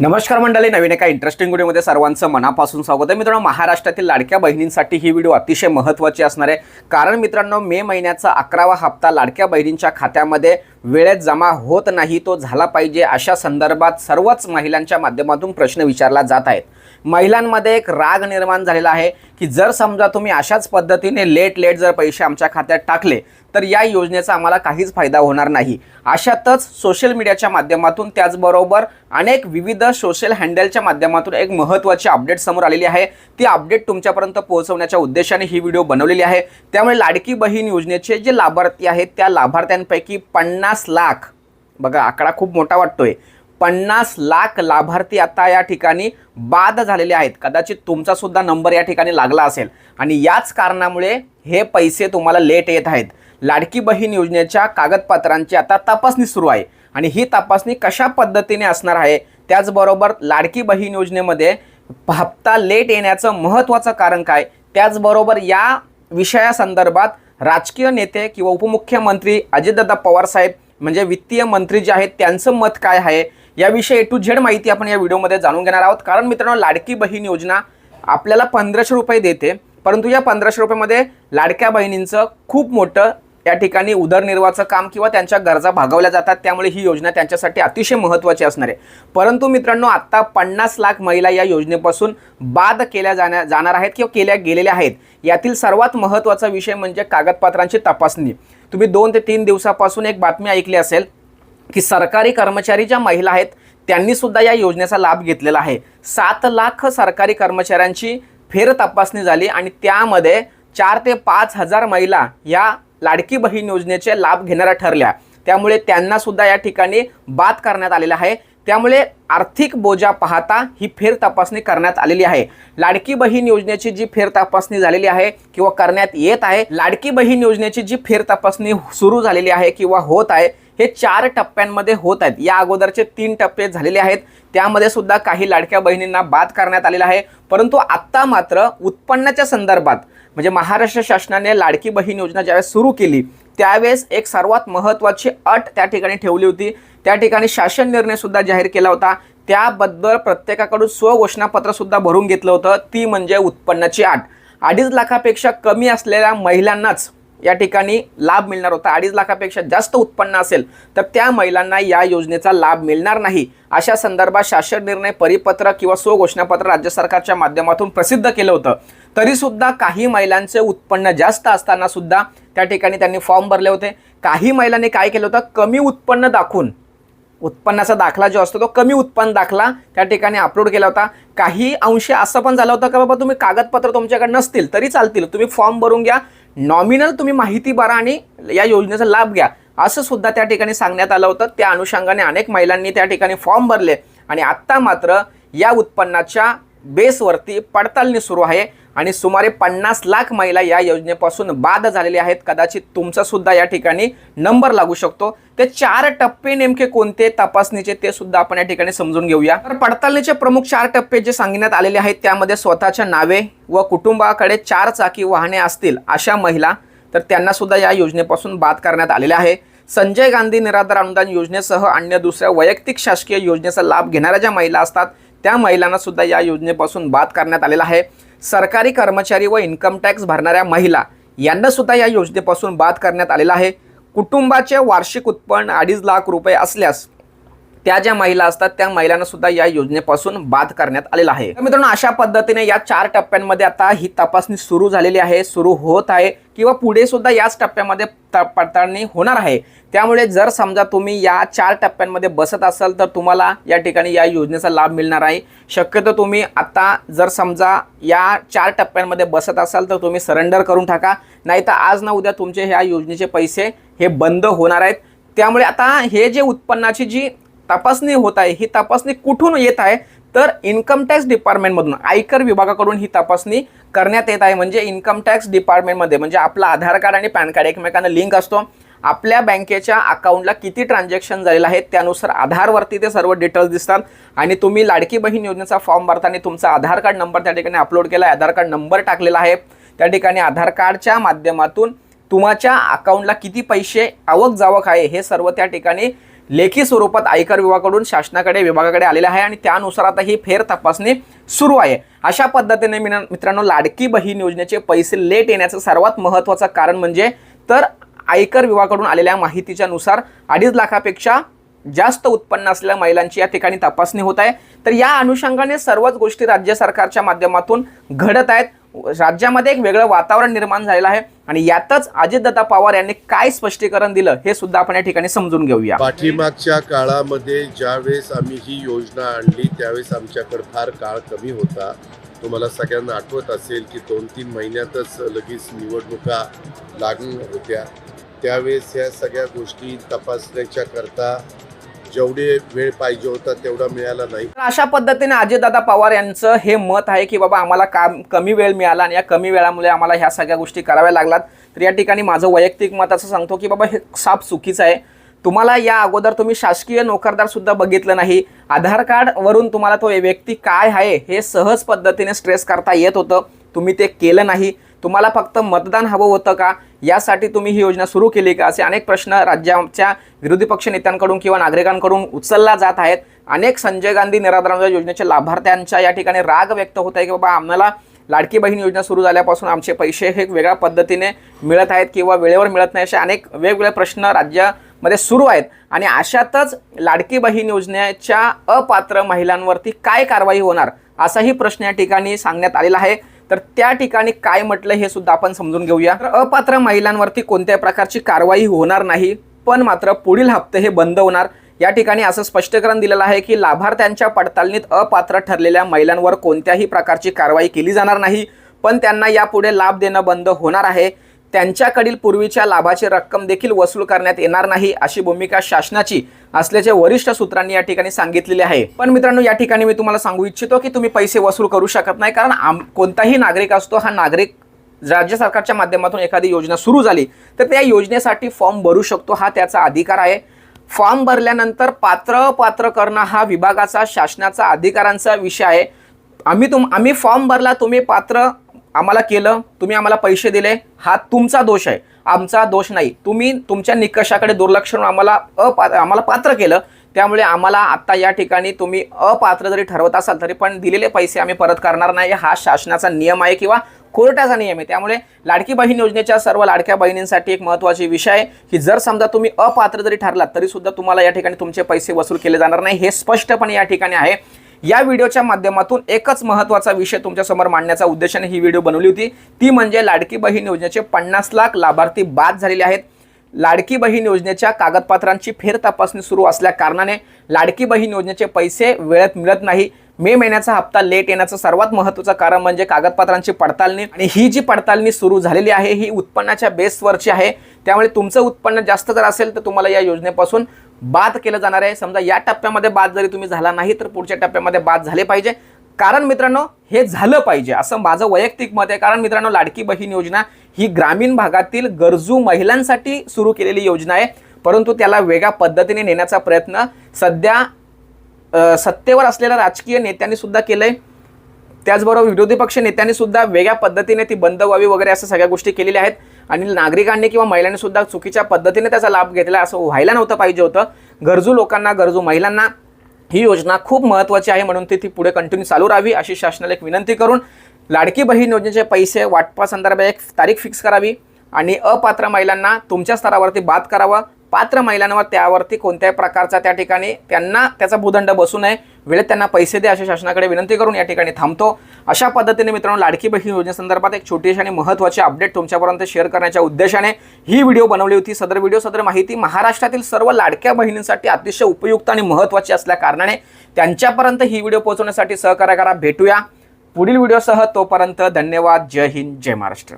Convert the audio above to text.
नमस्कार मंडळी नवीन एका इंटरेस्टिंग व्हिडिओमध्ये सर्वांचं मनापासून स्वागत आहे. मित्रांनो महाराष्ट्रातील लाडक्या बहिणींसाठी ही व्हिडिओ अतिशय महत्त्वाची असणार आहे. कारण मित्रांनो मे महिन्याचा अकरावा हप्ता लाडक्या बहिणींच्या खात्यामध्ये वेळेत जमा होत नाही तो झाला पाहिजे अशा संदर्भात सर्वच महिलांच्या माध्यमातून प्रश्न विचारला जात आहेत. महिलांमध्ये एक राग निर्माण झालेला आहे की जर समजा तुम्ही अशाच पद्धतीने लेट लेट जर पैसे आमच्या खात्यात टाकले तर या योजनेचा आम्हाला काहीच फायदा होणार नाही. अशातच सोशल मीडियाच्या माध्यमातून त्याचबरोबर अनेक विविध सोशल हँडलच्या माध्यमातून एक महत्त्वाची अपडेट समोर आलेली आहे. ती अपडेट तुमच्यापर्यंत पोहोचवण्याच्या उद्देशाने ही व्हिडिओ बनवलेली आहे. त्यामुळे लाडकी बहीण योजनेचे जे लाभार्थी आहेत त्या लाभार्थ्यांपैकी पन्नास लाख बघा आकडा खूप मोठा वाटतोय पन्नास लाख लाभार्थी आता या ठिकाणी बाद झालेले आहेत. कदाचित तुमचा सुद्धा नंबर या ठिकाणी लागला असेल. आणि याच कारणामुळे हे पैसे तुम्हाला लेट येत आहेत. लाडकी बहीण योजनेच्या कागदपत्रांची आता तपासणी सुरू आहे. आणि ही तपासणी कशा पद्धतीने असणार आहे? त्याचबरोबर लाडकी बहीण योजनेमध्ये हप्ता लेट येण्याचं महत्त्वाचं कारण काय? त्याचबरोबर या विषयासंदर्भात राजकीय नेते किंवा उपमुख्यमंत्री अजितदादा पवार साहेब म्हणजे वित्तीय मंत्री जे आहेत त्यांचं मत काय आहे? याविषयी ए टू झेड माहिती आपण या व्हिडिओमध्ये जाणून घेणार आहोत. कारण मित्रांनो लाडकी बहीण योजना आपल्याला पंधराशे रुपये देते. परंतु या पंधराशे रुपयामध्ये लाडक्या बहिणींचं खूप मोठं या ठिकाणी उदरनिर्वाहाचं काम किंवा त्यांच्या गरजा भागवल्या जातात. त्यामुळे ही योजना त्यांच्यासाठी अतिशय महत्त्वाची असणार आहे. परंतु मित्रांनो आत्ता पन्नास लाख महिला या योजनेपासून बाद केल्या जाण्या जाणार आहेत किंवा केल्या गेलेल्या आहेत. यातील सर्वात महत्त्वाचा विषय म्हणजे कागदपत्रांची तपासणी. तुम्ही दोन ते तीन दिवसापासून एक बातमी ऐकली असेल की सरकारी कर्मचारी ज्या महिला आहेत त्यांनी सुद्धा या योजनेचा लाभ घेतलेला आहे. सात लाख सरकारी कर्मचाऱ्यांची फेर तपासणी झाली आणि त्यामध्ये चार ते पाच हजार महिला या लाडकी बहीण योजनेचे लाभ घेणाऱ्या ठरल्या. त्यामुळे त्यांना सुद्धा या ठिकाणी बाद करण्यात आलेला आहे. त्यामुळे आर्थिक बोजा पाहता ही फेर तपासणी करण्यात आलेली आहे. लाडकी बहीण योजनेची जी फेर तपासणी झालेली आहे किंवा करण्यात येत आहे लाडकी बहीण योजनेची जी फेर तपासणी सुरू झालेली आहे किंवा होत आहे हे चार टप्प्यांमध्ये होत आहेत. या अगोदरचे तीन टप्पे झालेले आहेत. त्यामध्ये सुद्धा काही लाडक्या बहिणींना बाद करण्यात आलेला आहे. परंतु आत्ता मात्र उत्पन्नाच्या संदर्भात म्हणजे महाराष्ट्र शासनाने लाडकी बहीण योजना ज्यावेळेस सुरू केली त्यावेळेस एक सर्वात महत्त्वाची अट त्या ठिकाणी ठेवली होती. त्या ठिकाणी शासन निर्णयसुद्धा जाहीर केला होता. त्याबद्दल प्रत्येकाकडून स्वघोषणापत्रसुद्धा भरून घेतलं होतं. ती म्हणजे उत्पन्नाची अट. अडीच लाखापेक्षा कमी असलेल्या महिलांनाच या ठिकाणी लाभ मिळणार होता. अडीच लाखापेक्षा जास्त उत्पन्न असेल तर त्या महिलांना या योजनेचा लाभ मिळणार नाही. अशा संदर्भात शासन निर्णय परिपत्र किंवा स्वघोषणापत्र राज्य सरकारच्या माध्यमातून प्रसिद्ध केलं होतं. तरीसुद्धा काही महिलांचे उत्पन्न जास्त असताना सुद्धा त्या ठिकाणी त्यांनी फॉर्म भरले होते. काही महिलांनी काय केलं होतं? कमी उत्पन्न दाखवून उत्पन्नाचा दाखला जो असतो तो कमी उत्पन्न दाखला त्या ठिकाणी अपलोड केला होता. काही अंश असं पण झालं होतं का बाबा तुम्ही कागदपत्र तुमच्याकडे नसतील तरी चालतील. तुम्ही फॉर्म भरून घ्या. नॉमिनल तुम्ही माहिती भरा आणि या योजनेचा लाभ घ्या. असं सुद्धा त्या ठिकाणी सांगण्यात आलं होतं. त्या अनुषंगाने अनेक महिलांनी त्या ठिकाणी फॉर्म भरले. आणि आत्ता मात्र या उत्पन्नाच्या बेसवरती पडताळणी सुरू आहे. आणि सुमारे पन्नास लाख महिला या योजनेपासून बाद झालेल्या आहेत. कदाचित तुमचा सुद्धा या ठिकाणी नंबर लागू शकतो. ते चार टप्पे नेमके कोणते तपासणीचे ते सुद्धा आपण या ठिकाणी समजून घेऊया. तर पडताळणीचे प्रमुख चार टप्पे जे सांगण्यात आलेले आहेत त्यामध्ये स्वतःच्या नावे व कुटुंबाकडे चार चाकी वाहने असतील अशा महिला तर त्यांना सुद्धा या योजनेपासून बाद करण्यात आलेले आहे. संजय गांधी निराधार अनुदान योजनेसह अन्य दुसऱ्या वैयक्तिक शासकीय योजनेचा लाभ घेणाऱ्या ज्या महिला असतात त्या महिलांना सुद्धा या योजनेपासून बाद करण्यात आलेला आहे. सरकारी कर्मचारी व इन्कम टॅक्स भरणाऱ्या महिला यांना सुद्धा या योजनेपासून बाद करण्यात आलेला आहे. कुटुंबाचे वार्षिक उत्पन्न अडीच लाख रुपये असल्यास त्या ज्या महिला असतात त्या महिलांना सुद्धा या योजनेपासून बाद करण्यात आलेला आहे. मित्रांनो अशा पद्धतीने या चार टप्प्यांमध्ये आता ही तपासणी सुरू झालेली आहे सुरू होत आहे किंवा पुढे सुद्धा याच टप्प्यामध्ये पडताळणी होणार आहे. त्यामुळे जर समजा तुम्ही या चार टप्प्यांमध्ये बसत असाल तर तुम्हाला या ठिकाणी या योजनेचा लाभ मिळणार आहे. शक्यतो तुम्ही आता जर समजा या चार टप्प्यांमध्ये बसत असाल तर तुम्ही सरेंडर करून टाका. नाही तर आज ना उद्या तुमचे ह्या योजनेचे पैसे हे बंद होणार आहेत. त्यामुळे आता हे जे उत्पन्नाची जी तपासणी होत आहे ही तपासणी कुठून येत आहे? तर इन्कम टॅक्स डिपार्टमेंटमधून आयकर विभागाकडून ही तपासणी करण्यात येत आहे. म्हणजे इन्कम टॅक्स डिपार्टमेंटमध्ये म्हणजे आपला आधार कार्ड आणि पॅन कार्ड एकमेकांना लिंक असतो. आपल्या बँकेच्या अकाउंटला किती ट्रान्झॅक्शन झालेलं आहे त्यानुसार आधारवरती ते सर्व डिटेल्स दिसतात. आणि तुम्ही लाडकी बहीण योजनेचा फॉर्म भरताना तुमचा आधार कार्ड नंबर त्या ठिकाणी अपलोड केला आहे आधार कार्ड नंबर टाकलेला आहे. त्या ठिकाणी आधार कार्डच्या माध्यमातून तुमच्या अकाउंटला किती पैसे आवक जावक आहे हे सर्व त्या ठिकाणी लेखी स्वरूपात आयकर विभागाकडून शासनाकडे विभागाकडे आलेला आहे आणि त्यानुसार आता ही फेर तपासणी सुरू आहे. अशा पद्धतीने मिना- मित्रांनो लाडकी बहीण योजनेचे पैसे लेट येण्याचं सर्वात महत्त्वाचं कारण म्हणजे तर आयकर विभागाकडून आलेल्या माहितीच्या नुसार अडीच लाखापेक्षा जास्त उत्पन्न असलेल्या महिलांची या ठिकाणी तपासणी होत आहे. तर या अनुषंगाने सर्वच गोष्टी राज्य सरकारच्या माध्यमातून घडत आहेत. राज्यामध्ये एक वेगळं वातावरण निर्माण झालेलं आहे आणि यातच अजितदादा पवार यांनी काय स्पष्टीकरण दिलं हे सुद्धा आपण या ठिकाणी समजून घेऊया. पाठीमागच्या काळामध्ये ज्यावेळेस आम्ही ही योजना आणली त्यावेळेस आमच्याकडे फार काळ कमी होता. तुम्हाला सगळ्यांना आठवत असेल की दोन तीन महिन्यातच लगेच निवडणुका लागून होत्या. त्यावेळेस ह्या सगळ्या गोष्टी तपासण्याच्या करता जेवढे वेळ पाहिजे होता तेवढा मिळाला नाही. अशा पद्धतीने अजितदादा पवार यांचं हे मत आहे की बाबा आम्हाला काम कमी वेळ मिळाला आणि या कमी वेळामुळे आम्हाला ह्या सगळ्या गोष्टी कराव्या लागलात तर या ठिकाणी माझं वैयक्तिक मत असं सांगतो की बाबा हे साप चुकीचं आहे. तुम्हाला या अगोदर तुम्ही शासकीय नोकरदार सुद्धा बघितलं नाही. आधार कार्ड वरून तुम्हाला तो व्यक्ती काय आहे हे सहज पद्धतीने स्ट्रेस करता येत होतं. तुम्ही ते केलं नाही. तुम्हाला फक्त मतदान हवं होतं का? यासाठी तुम्ही ही योजना सुरू केली का? असे अनेक प्रश्न राज्याच्या विरोधी पक्ष नेत्यांकडून किंवा नागरिकांकडून उचलला जात आहेत. अनेक संजय गांधी निराधार योजनेच्या लाभार्थ्यांच्या या ठिकाणी राग व्यक्त होत आहे की बाबा आम्हाला लाडकी बहीण योजना सुरू झाल्यापासून आमचे पैसे हे वेगळ्या पद्धतीने मिळत आहेत किंवा वेळेवर मिळत नाही असे अनेक वेगवेगळे प्रश्न राज्यामध्ये सुरू आहेत. आणि अशातच लाडकी बहीण योजनेच्या अपात्र महिलांवरती काय कारवाई होणार? असाही प्रश्न या ठिकाणी सांगण्यात आलेला आहे. तर त्या ठिकाणी काय म्हटलं हे सुद्धा आपण समजून घेऊया. तर अपात्र महिलांवरती कोणत्याही प्रकारची कारवाई होणार नाही पण मात्र पुढील हप्ते हे बंद होणार. या ठिकाणी असं स्पष्टीकरण दिलेलं आहे की लाभार्थ्यांच्या पडताळणीत अपात्र ठरलेल्या महिलांवर कोणत्याही प्रकारची कारवाई केली जाणार नाही पण त्यांना यापुढे लाभ देणं बंद होणार आहे. त्यांच्याकडील पूर्वीच्या लाभाची रक्कम देखील वसूल करण्यात येणार नाही अशी भूमिका शासनाची असल्याचे वरिष्ठ सूत्रांनी या ठिकाणी सांगितलेले आहे. पण मित्रांनो या ठिकाणी मी तुम्हाला सांगू इच्छितो की तुम्ही पैसे वसूल करू शकत नाही कारण आम कोणताही नागरिक असतो हा नागरिक राज्य सरकारच्या माध्यमातून एखादी योजना सुरू झाली तर त्या योजनेसाठी फॉर्म भरू शकतो हा त्याचा अधिकार आहे. फॉर्म भरल्यानंतर पात्र पात्र करणं हा विभागाचा शासनाचा अधिकारांचा विषय आहे. आम्ही तुम आम्ही फॉर्म भरला तुम्ही पात्र आम्हाला केलं तुम्ही आम्हाला पैसे दिले हा तुमचा दोष आहे. आमचा दोष नाही. तुम्ही तुमच्या निकषाकडे दुर्लक्ष करून आम्हाला अपा आम्हाला पात्र केलं. त्यामुळे आम्हाला आत्ता या ठिकाणी तुम्ही अपात्र जरी ठरवत असाल तरी पण दिलेले पैसे आम्ही परत करणार नाही. हा शासनाचा नियम आहे किंवा कोर्टाचा नियम आहे. त्यामुळे लाडकी बहीण योजनेच्या सर्व लाडक्या बहिणींसाठी एक महत्त्वाची विषय आहे की जर समजा तुम्ही अपात्र जरी ठरलात तरीसुद्धा तुम्हाला या ठिकाणी तुमचे पैसे वसूल केले जाणार नाही. हे स्पष्टपणे या ठिकाणी आहे. या व्हिडिओच्या माध्यमातून एकच महत्त्वाचा विषय तुमच्यासमोर मांडण्याचा उद्देशाने ही व्हिडिओ बनवली होती. ती म्हणजे लाडकी बहीण योजनेचे पन्नास लाख लाभार्थी बाद झालेले आहेत. लाडकी बहीण योजनेच्या कागदपत्रांची फेर तपासणी सुरू असल्या कारणाने लाडकी बहीण योजनेचे पैसे वेळेत मिळत नाही. मे महिन्याचा हप्ता लेट येण्याचं सर्वात महत्त्वाचं कारण म्हणजे कागदपत्रांची पडताळणी आणि ही जी पडताळणी सुरू झालेली आहे ही उत्पन्नाच्या बेसवरची आहे. त्यामुळे तुमचं उत्पन्न जास्त जर असेल तर तुम्हाला या योजनेपासून बाद केलं जाणार आहे. समजा या टप्प्यामध्ये बाद जरी तुम्ही झाला नाही तर पुढच्या टप्प्यामध्ये बाद झाले पाहिजे. कारण मित्रांनो हे झालं पाहिजे. असं माझं वैयक्तिक मत आहे. कारण मित्रांनो लाडकी बहीण योजना ही ग्रामीण भागातील गरजू महिलांसाठी सुरू केलेली योजना आहे. परंतु त्याला वेगळ्या पद्धतीने नेण्याचा प्रयत्न सध्या सत्तेवर असलेल्या राजकीय नेत्यांनी सुद्धा केलंय. त्याचबरोबर विरोधी पक्ष नेत्यांनी सुद्धा वेगळ्या पद्धतीने ती बंद व्हावी वगैरे असं सगळ्या गोष्टी केलेल्या आहेत. आणि नागरिकांनी किंवा महिलांनी सुद्धा चुकीच्या पद्धतीने त्याचा लाभ घेतला असं व्हायला नव्हतं पाहिजे होतं. गरजू लोकांना गरजू महिलांना ही योजना खूप महत्त्वाची आहे म्हणून ती ती पुढे कंटिन्यू चालू राहावी अशी शासनाला एक विनंती करून लाडकी बहीण योजनेचे पैसे वाटपासंदर्भात एक तारीख फिक्स करावी आणि अपात्र महिलांना तुमच्या स्तरावरती बाद करावं. पात्र महिलांवर त्यावरती कोणत्याही प्रकारचा त्या ठिकाणी त्यांना त्याचा भूदंड बसू नये. वेळेत त्यांना पैसे द्या अशा शासनाकडे विनंती करून या ठिकाणी थांबतो. अशा पद्धतीने मित्रांनो लाडकी बहीण योजनेसंदर्भात एक छोटीशी आणि महत्त्वाची अपडेट तुमच्यापर्यंत शेअर करण्याच्या उद्देशाने ही व्हिडिओ बनवली होती. सदर व्हिडिओ सदर माहिती महाराष्ट्रातील सर्व लाडक्या बहिणींसाठी अतिशय उपयुक्त आणि महत्त्वाची असल्या कारणाने त्यांच्यापर्यंत ही व्हिडिओ पोहोचवण्यासाठी सहकार्य करा. भेटूया पुढील व्हिडिओसह तोपर्यंत धन्यवाद. जय हिंद जय महाराष्ट्र.